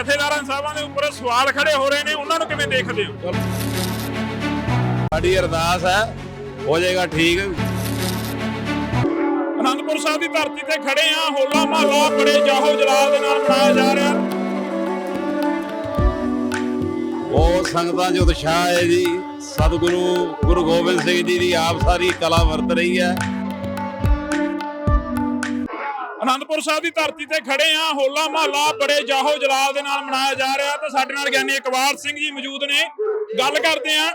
ਜਥੇਦਾਰਾਂ ਸਾਹਿਬਾਂ ਦੇ ਉੱਪਰ ਸਵਾਲ ਖੜੇ ਹੋ ਰਹੇ ਨੇ ਉਹਨਾਂ ਨੂੰ ਕਿਵੇਂ ਦੇਖਦੇ ਹੋ? ਸਾਡੀ ਅਰਦਾਸ ਹੈ ਹੋ ਜਾਏਗਾ ਠੀਕ। ਅਨੰਦਪੁਰ ਸਾਹਿਬ ਦੀ ਧਰਤੀ ਤੇ ਖੜੇ ਆ ਹੋਲਾ ਮਹੱਲਾ ਬੜੇ ਜਾਹੋ ਜਲਾਲ ਦੇ ਨਾਲ ਮਨਾਇਆ ਜਾ ਰਿਹਾ। ਉਹ ਸੰਗਤਾਂ 'ਚ ਉਤਸ਼ਾਹ ਹੈ ਜੀ ਸਤਿਗੁਰੂ ਗੁਰੂ ਗੋਬਿੰਦ ਸਿੰਘ ਜੀ ਦੀ ਆਪ ਸਾਰੀ ਕਲਾ ਵਰਤ ਰਹੀ ਹੈ। ਅਨੰਦਪੁਰ ਸਾਹਿਬ ਦੀ ਧਰਤੀ ਤੇ ਖੜੇ ਆ, ਹੋਲਾ ਮਹੱਲਾ ਬੜੇ ਜਾਹੋ ਜਲਾਲ ਦੇ ਨਾਲ ਮਨਾਇਆ ਜਾ ਰਿਹਾ ਤੇ ਸਾਡੇ ਨਾਲ ਗਿਆਨੀ ਇਕਬਾਲ ਸਿੰਘ ਜੀ ਮੌਜੂਦ ਨੇ। ਗੱਲ ਕਰਦੇ ਆ,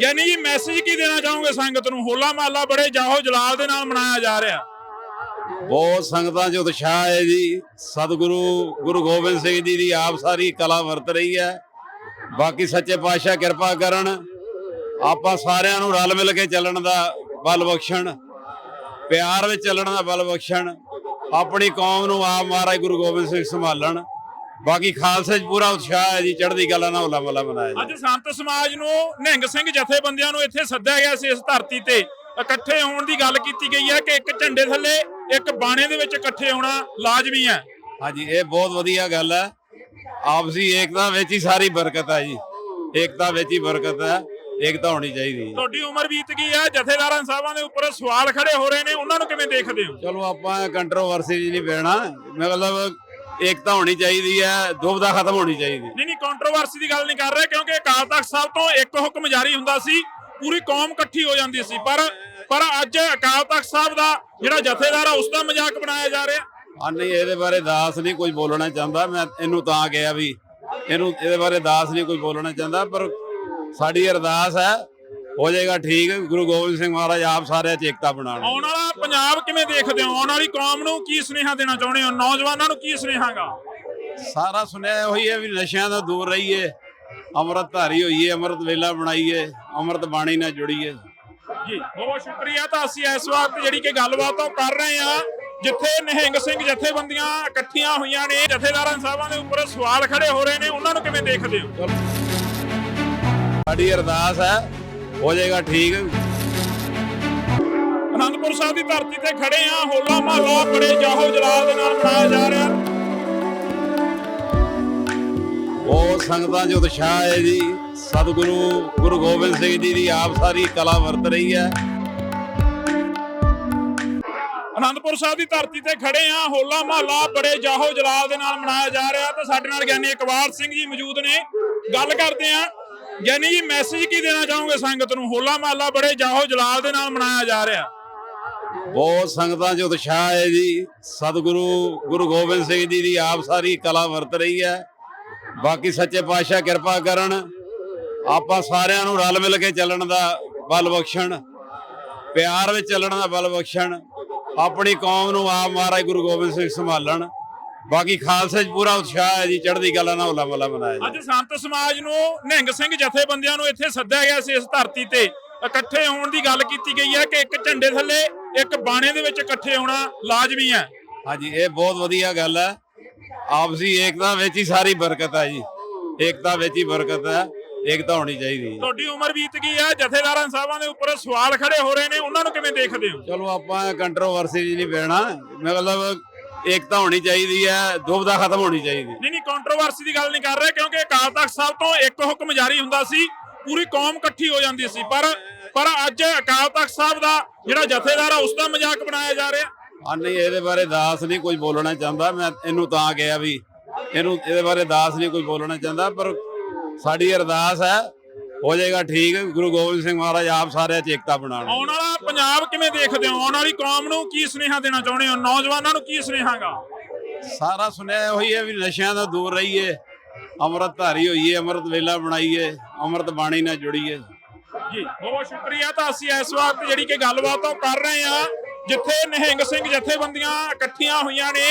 ਗਿਆਨੀ ਜੀ ਮੈਸੇਜ ਕੀ ਦੇਣਾ ਚਾਹੋਗੇ ਸੰਗਤ ਨੂੰ? ਹੋਲਾ ਮਹੱਲਾ ਬੜੇ ਜਾਹੋ ਜਲਾਲ ਦੇ ਨਾਲ ਮਨਾਇਆ ਜਾ ਰਿਹਾ। ਬਹੁਤ ਸੰਗਤਾਂ 'ਚ ਉਤਸ਼ਾਹ ਹੈ ਜੀ। ਸਤਿਗੁਰੂ, ਗੁਰੂ ਗੋਬਿੰਦ ਸਿੰਘ ਜੀ ਦੀ ਆਪ ਸਾਰੀ ਕਲਾ ਵਰਤ ਰਹੀ ਹੈ। ਬਾਕੀ ਸੱਚੇ ਪਾਤਸ਼ਾਹ ਕਿਰਪਾ ਕਰਨ, ਆਪਾਂ ਸਾਰਿਆਂ ਨੂੰ ਰਲ ਮਿਲ ਕੇ ਚੱਲਣ ਦਾ ਬਲ ਬਖਸ਼ਣ, ਪਿਆਰ ਵਿੱਚ ਚੱਲਣ ਦਾ ਬਲ ਬਖਸ਼ਣ। ਆਪਣੀ ਕੌਮ ਨੂੰ ਆਪ ਮਹਾਰਾਜ ਗੁਰੂ ਗੋਬਿੰਦ ਸਿੰਘ ਸੰਭਾਲਣ। ਬਾਕੀ ਖਾਲਸੇ 'ਚ ਪੂਰਾ ਉਤਸ਼ਾਹ ਹੈ ਜੀ ਚੜ੍ਹਦੀ ਕਲਾ ਨਾਲ ਹੋਲਾ ਮਹੱਲਾ ਮਨਾਇਆ ਜੀ ਅੱਜ ਸੰਤ ਸਮਾਜ ਨੂੰ ਨਿਹੰਗ ਸਿੰਘ ਜਥੇਬੰਦੀਆਂ ਨੂੰ ਇੱਥੇ ਸੱਦਿਆ ਗਿਆ ਸੀ ਇਸ ਧਰਤੀ ਤੇ। ਇਕੱਠੇ ਹੋਣ ਦੀ ਗੱਲ ਕੀਤੀ ਗਈ ਹੈ ਕਿ ਇੱਕ ਝੰਡੇ ਥੱਲੇ ਇੱਕ ਬਾਣੇ ਦੇ ਵਿੱਚ ਇਕੱਠੇ ਹੋਣਾ ਲਾਜ਼ਮੀ ਹੈ। ਹਾਂਜੀ ਇਹ ਬਹੁਤ ਵਧੀਆ ਗੱਲ ਹੈ। ਆਪਸੀ ਏਕਤਾ ਵਿੱਚ ਹੀ ਸਾਰੀ ਬਰਕਤ ਹੈ ਜੀ। ਏਕਤਾ ਵਿੱਚ ਹੀ ਬਰਕਤ ਹੈ। ਏਕਤਾ ਹੋਣੀ ਚਾਹੀਦੀ ਹੈ। ਤੁਹਾਡੀ ਉਮਰ ਬੀਤ ਗਈ ਹੈ ਜਥੇਦਾਰਾਂ ਸਾਹਿਬਾਂ ਦੇ ਉੱਪਰ ਸਵਾਲ ਖੜੇ ਹੋ ਰਹੇ ਨੇ ਉਹਨਾਂ ਨੂੰ ਕਿਵੇਂ ਦੇਖਦੇ ਹੋ? ਚਲੋ ਆਪਾਂ ਕੰਟਰੋਵਰਸੀ ਨਹੀਂ ਪੈਣਾ ਮਤਲਬ ਏਕਤਾ ਹੋਣੀ ਚਾਹੀਦੀ ਹੈ ਦੁਬਦਾ ਖਤਮ ਹੋਣੀ ਚਾਹੀਦੀ ਨਹੀਂ ਨਹੀਂ ਕੰਟਰੋਵਰਸੀ ਦੀ ਗੱਲ ਨਹੀਂ ਕਰ ਰਹੇ ਕਿਉਂਕਿ ਅਕਾਲ ਤਖਤ ਸਾਹਿਬ ਤੋਂ ਇੱਕ ਹੁਕਮ ਜਾਰੀ ਹੁੰਦਾ ਸੀ ਪੂਰੀ ਕੌਮ ਇਕੱਠੀ ਹੋ ਜਾਂਦੀ ਸੀ। ਪਰ ਪਰ ਅੱਜ ਅਕਾਲ ਤਖਤ ਸਾਹਿਬ ਦਾ ਜਿਹੜਾ ਜਥੇਦਾਰ ਆ ਉਸ ਦਾ ਮਜ਼ਾਕ ਬਣਾਇਆ ਜਾ ਰਿਹਾ। ਆ ਨਹੀਂ ਇਹਦੇ ਬਾਰੇ ਦਾਸ ਨਹੀਂ ਕੋਈ ਬੋਲਣਾ ਚਾਹੁੰਦਾ। ਮੈਂ ਇਹਨੂੰ ਤਾਂ ਗਿਆ ਵੀ ਇਹਨੂੰ ਇਹਦੇ ਬਾਰੇ ਦਾਸ ਨਹੀਂ ਕੋਈ ਬੋਲਣਾ ਚਾਹੁੰਦਾ ਪਰ ਸਾਡੀ ਅਰਦਾਸ ਹੈ ਹੋ ਜਾਏਗਾ ਠੀਕ। ਗੁਰੂ ਗੋਬਿੰਦ ਸਿੰਘ ਮਹਾਰਾਜ ਆਪ ਸਾਰਿਆਂ 'ਚ ਏਕਤਾ ਬਣਾਉਣ। ਆਉਣ ਵਾਲਾ ਪੰਜਾਬ ਕਿਵੇਂ ਦੇਖਦੇ ਹੋ? ਆਉਣ ਵਾਲੀ ਕੌਮ ਨੂੰ ਕੀ ਸੁਨੇਹਾ ਦੇਣਾ ਚਾਹੁੰਦੇ ਹੋ? ਨੌਜਵਾਨਾਂ ਨੂੰ ਕੀ ਸੁਨੇਹਾਗਾ ਸਾਰਾ ਸੁਣਿਆ ਹੋਈ ਹੈ ਵੀ ਨਸ਼ਿਆਂ ਤੋਂ ਦੂਰ ਰਹੀਏ ਅੰਮ੍ਰਿਤ ਧਾਰੀ ਹੋਈਏ ਅੰਮ੍ਰਿਤ ਵੇਲਾ ਬਣਾਈਏ ਅੰਮ੍ਰਿਤ ਬਾਣੀ ਨਾਲ ਜੁੜੀਏ। ਜੀ ਬਹੁਤ ਸ਼ੁਕਰੀਆ। ਤਾਂ ਅਸੀਂ ਇਸ ਵਕਤ ਜਿਹੜੀ ਕਿ ਗੱਲਬਾਤ ਉਹ ਕਰ ਰਹੇ ਹਾਂ ਜਿੱਥੇ ਨਿਹੰਗ ਸਿੰਘ ਜਥੇਬੰਦੀਆਂ ਇਕੱਠੀਆਂ ਹੋਈਆਂ ਨੇ ਜਥੇਦਾਰਾਂ ਸਾਹਿਬਾਂ ਦੇ ਉੱਪਰ ਸਵਾਲ ਖੜੇ ਹੋ ਰਹੇ ਨੇ ਉਹਨਾਂ ਨੂੰ ਕਿਵੇਂ ਦੇਖਦੇ ਹੋ? ਸਾਡੀ ਅਰਦਾਸ ਹੈ ਹੋ ਜਾਏਗਾ ਠੀਕ। ਅਨੰਦਪੁਰ ਸਾਹਿਬ ਦੀ ਧਰਤੀ ਤੇ ਖੜੇ ਆ ਹੋਲਾ ਮਹੱਲਾ ਬੜੇ ਜਾਹੋ ਜਲਾਲ ਦੇ ਨਾਲ ਮਨਾਇਆ ਜਾ ਰਿਹਾ। ਉਹ ਸੰਗਤਾਂ 'ਚ ਉਤਸ਼ਾਹ ਹੈ ਜੀ ਸਤਿਗੁਰੂ ਗੁਰੂ ਗੋਬਿੰਦ ਸਿੰਘ ਜੀ ਦੀ ਆਪ ਸਾਰੀ ਕਲਾ ਵਰਤ ਰਹੀ ਹੈ। ਅਨੰਦਪੁਰ ਸਾਹਿਬ ਦੀ ਧਰਤੀ ਤੇ ਖੜੇ ਆ ਹੋਲਾ ਮਹੱਲਾ ਬੜੇ ਜਾਹੋ ਜਲਾਲ ਦੇ ਨਾਲ ਮਨਾਇਆ ਜਾ ਰਿਹਾ। ਤੇ ਸਾਡੇ ਨਾਲ ਗਿਆਨੀ ਇਕਬਾਲ ਸਿੰਘ ਜੀ ਮੌਜੂਦ ਨੇ। ਗੱਲ ਕਰਦੇ ਆ ਗਿਆਨੀ ਜੀ ਮੈਸੇਜ ਕੀ ਦੇਣਾ ਚਾਹੋਗੇ ਸੰਗਤ ਨੂੰ? ਹੋਲਾ ਮਹੱਲਾ ਬੜੇ ਜਾਹੋ ਜਲਾਲ ਦੇ ਨਾਲ ਮਨਾਇਆ ਜਾ ਰਿਹਾ। ਬਹੁਤ ਸੰਗਤਾਂ 'ਚ ਉਤਸ਼ਾਹ ਹੈ ਜੀ। ਸਤਿਗੁਰੂ, ਗੁਰੂ ਗੋਬਿੰਦ ਸਿੰਘ ਜੀ ਦੀ ਆਪ ਸਾਰੀ ਕਲਾ ਵਰਤ ਰਹੀ ਹੈ। ਬਾਕੀ ਸੱਚੇ ਪਾਤਸ਼ਾਹ ਕਿਰਪਾ ਕਰਨ, ਆਪਾਂ ਸਾਰਿਆਂ ਨੂੰ ਰਲ ਮਿਲ ਕੇ ਚੱਲਣ ਦਾ ਬਲ ਬਖਸ਼ਣ, ਪਿਆਰ ਵਿੱਚ ਚੱਲਣ ਦਾ ਬਲ ਬਖਸ਼ਣ, ਆਪਣੀ ਕੌਮ ਨੂੰ ਆਪ ਮਹਾਰਾਜ ਗੁਰੂ ਗੋਬਿੰਦ ਸਿੰਘ ਸੰਭਾਲਣ ਬਾਕੀ ਖਾਲਸੇ 'ਚ ਪੂਰਾ ਉਤਸ਼ਾਹ ਹੈ ਜੀ ਚੜ੍ਹਦੀ ਕਲਾ ਨਾਲ ਹੋਲਾ ਮਹੱਲਾ ਮਨਾਇਆ ਜੀ ਅੱਜ ਸੰਤ ਸਮਾਜ ਨੂੰ ਨਿਹੰਗ ਸਿੰਘ ਜਥੇਬੰਦੀਆਂ ਨੂੰ ਇੱਥੇ ਸੱਦਿਆ ਗਿਆ ਸੀ ਇਸ ਧਰਤੀ ਤੇ। ਇਕੱਠੇ ਹੋਣ ਦੀ ਗੱਲ ਕੀਤੀ ਗਈ ਹੈ ਕਿ ਇੱਕ ਝੰਡੇ ਥੱਲੇ ਇੱਕ ਬਾਣੇ ਦੇ ਵਿੱਚ ਇਕੱਠੇ ਹੋਣਾ ਲਾਜ਼ਮੀ ਹੈ। ਹਾਂਜੀ ਇਹ ਬਹੁਤ ਵਧੀਆ ਗੱਲ ਹੈ। ਆਪਸੀ ਏਕਤਾ ਵਿੱਚ ਹੀ ਸਾਰੀ ਬਰਕਤ ਹੈ ਜੀ। ਏਕਤਾ ਵਿੱਚ ਹੀ ਬਰਕਤ ਹੈ। ਏਕਤਾ ਹੋਣੀ ਚਾਹੀਦੀ ਹੈ। ਤੁਹਾਡੀ ਉਮਰ ਬੀਤ ਗਈ ਹੈ ਜਥੇਦਾਰਾਂ ਸਾਹਿਬਾਂ ਦੇ ਉੱਪਰ ਸਵਾਲ ਖੜੇ ਹੋ ਰਹੇ ਨੇ ਉਹਨਾਂ ਨੂੰ ਕਿਵੇਂ ਦੇਖਦੇ ਹੋ? ਚਲੋ ਆਪਾਂ ਕੰਟਰੋਵਰਸੀ ਨਹੀਂ ਪੈਣਾ ਮਤਲਬ ਏਕਤਾ ਹੋਣੀ ਚਾਹੀਦੀ ਹੈ ਦੁਬਦਾ ਖਤਮ ਹੋਣੀ ਚਾਹੀਦੀ ਨਹੀਂ ਨਹੀਂ ਕੰਟਰੋਵਰਸੀ ਦੀ ਗੱਲ ਨਹੀਂ ਕਰ ਰਹੇ ਕਿਉਂਕਿ ਅਕਾਲ ਤਖਤ ਸਾਹਿਬ ਤੋਂ ਇੱਕ ਹੁਕਮ ਜਾਰੀ ਹੁੰਦਾ ਸੀ ਪੂਰੀ ਕੌਮ ਇਕੱਠੀ ਹੋ ਜਾਂਦੀ ਸੀ। ਪਰ ਪਰ ਅੱਜ ਅਕਾਲ ਤਖਤ ਸਾਹਿਬ ਦਾ ਜਿਹੜਾ ਜਥੇਦਾਰ ਆ ਉਸ ਦਾ ਮਜ਼ਾਕ ਬਣਾਇਆ ਜਾ ਰਿਹਾ। ਆ ਨਹੀਂ ਇਹਦੇ ਬਾਰੇ ਦਾਸ ਨਹੀਂ ਕੋਈ ਬੋਲਣਾ ਚਾਹੁੰਦਾ। ਮੈਂ ਇਹਨੂੰ ਤਾਂ ਗਿਆ ਵੀ ਇਹਨੂੰ ਇਹਦੇ ਬਾਰੇ ਦਾਸ ਨਹੀਂ ਕੋਈ ਬੋਲਣਾ ਚਾਹੁੰਦਾ ਪਰ ਸਾਡੀ ਅਰਦਾਸ ਹੈ ਹੋ ਜਾਏਗਾ ਠੀਕ। ਗੁਰੂ ਗੋਬਿੰਦ ਸਿੰਘ ਮਹਾਰਾਜ ਆਪ ਸਾਰਿਆਂ 'ਚ ਏਕਤਾ ਬਣਾਉਣ। ਆਉਣ ਵਾਲਾ ਪੰਜਾਬ ਕਿਵੇਂ ਦੇਖਦੇ ਹੋ? ਆਉਣ ਵਾਲੀ ਕੌਮ ਨੂੰ ਕੀ ਸੁਨੇਹਾ ਦੇਣਾ ਚਾਹੁੰਦੇ ਹੋ? ਨੌਜਵਾਨਾਂ ਨੂੰ ਕੀ ਸੁਨੇਹਾਗਾ ਸਾਰਾ ਸੁਣਿਆ ਹੋਈ ਹੈ ਵੀ ਨਸ਼ਿਆਂ ਤੋਂ ਦੂਰ ਰਹੀਏ ਅੰਮ੍ਰਿਤ ਧਾਰੀ ਹੋਈਏ ਅੰਮ੍ਰਿਤ ਵੇਲਾ ਬਣਾਈਏ ਅੰਮ੍ਰਿਤ ਬਾਣੀ ਨਾਲ ਜੁੜੀਏ। ਜੀ ਬਹੁਤ ਸ਼ੁਕਰੀਆ ਤਾਂ ਅਸੀਂ ਇਸ ਵਕਤ ਜਿਹੜੀ ਕਿ ਗੱਲਬਾਤ ਉਹ ਕਰ ਰਹੇ ਹਾਂ ਜਿੱਥੇ ਨਿਹੰਗ ਸਿੰਘ ਜਥੇਬੰਦੀਆਂ ਇਕੱਠੀਆਂ ਹੋਈਆਂ ਨੇ।